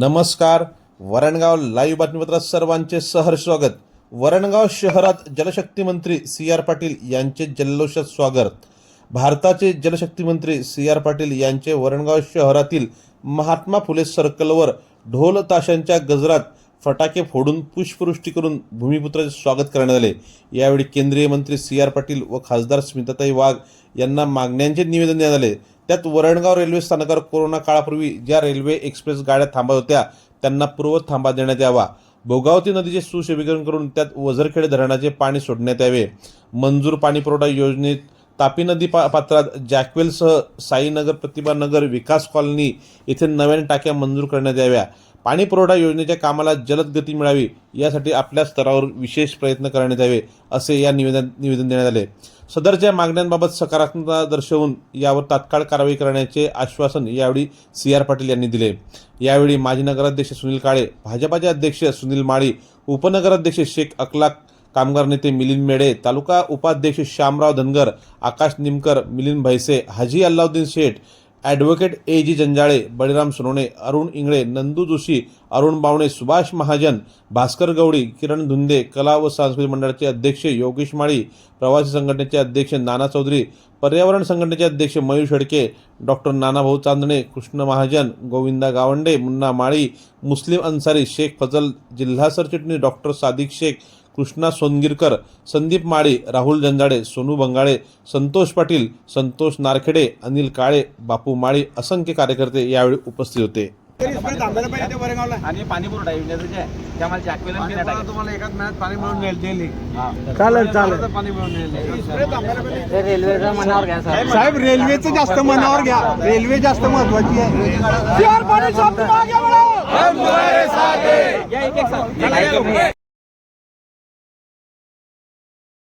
नमस्कार. वरणगाव लाईव्ह बातमीपत्रात सर्वांचे सहर्ष स्वागत. वरणगाव शहरात जलशक्ती मंत्री सी आर पाटील यांचे जल्लोषात स्वागत. भारताचे जलशक्ती मंत्री सी आर पाटील यांचे वरणगाव शहरातील महात्मा फुले सर्कलवर ढोल ताशांच्या गजरात फटाके फोडून पुष्पवृष्टी करून भूमिपुत्राचे स्वागत करण्यात आले. यावेळी केंद्रीय मंत्री सी आर पाटील व खासदार स्मिताताई वाघ यांना मागण्यांचे निवेदन देण्यात आले. त्यात वरणगाव रेल्वे स्थानकावर कोरोना काळापूर्वी ज्या रेल्वे एक्सप्रेस गाड्या थांबत होत्या त्यांना पूर्व थांबा देण्यात यावा. भोगावती नदीचे सुशोभीकरण करून त्यात वझरखेड धरणाचे पाणी सोडण्यात यावे. मंजूर पाणी पुरवठा योजनेत तापी नदी पा पात्रात जॅकवेलसह साईनगर प्रतिभानगर विकास कॉलनी येथे नव्याने टाक्या मंजूर करण्यात याव्या. पाणी पुरवठा योजनेच्या कामाला जलद गती मिळावी यासाठी आपल्या स्तरावर विशेष प्रयत्न करण्यात यावे असे या निवेदन निवेदन देण्यात आले. सदरच्या मागण्यांबाबत सकारात्मकता दर्शवून यावर तात्काळ कारवाई करण्याचे आश्वासन यावेळी सी आर पाटील यांनी दिले. यावेळी माजी नगराध्यक्ष सुनील काळे भाजपाचे अध्यक्ष सुनील माळी उपनगराध्यक्ष शेख अकलाक कामगार नेते मिलिंद मेडे तालुका उपाध्यक्ष Shyamrao Dhangar Akash Nimkar Milind Bhaise Haji Allauddin Sheth advocate A G Janjale Baliram Sonawane Arun Ingale Nandu Joshi Arun Bawane Subhash Mahajan Bhaskar Gawadi Kiran Dhunde कला व सांस्कृतिक मंडळाचे अध्यक्ष योगेश माळी प्रवासी संघटनेचे अध्यक्ष नाना चौधरी पर्यावरण संघटनेचे अध्यक्ष मयूर शेडके डॉक्टर नानाभाऊ चांदणे कृष्ण महाजन गोविंदा गावंडे मुन्ना माळी मुस्लिम अन्सारी शेख फजल जिल्हा सरचिटणीस डॉक्टर सादिक शेख कृष्णा सोनगिरकर संदीप माळी राहुल जंजाडे सोनू बंगाळे संतोष पाटील संतोष नारखेडे अनिल काळे बापू माळी असंख्य कार्यकर्ते यावेळी उपस्थित होते. तरी इकडे थांबायला पाहिजे ते वरेगावला आणि पाणी पुरवठा योजनेचं जे आहे त्यामध्ये जॅकवेल आणि पाणी तुम्हाला एकाच महिन्यात पाणी मिळून मिळेल डेली. चालेल चालेल. पाणी मिळून मिळेल. इकडे थांबायला पाहिजे ते रेल्वेच्या मनावर घ्या सर साहेब रेल्वेचं जास्त मनावर घ्या. रेल्वे जास्त महत्वाची आहे. या एक एक सर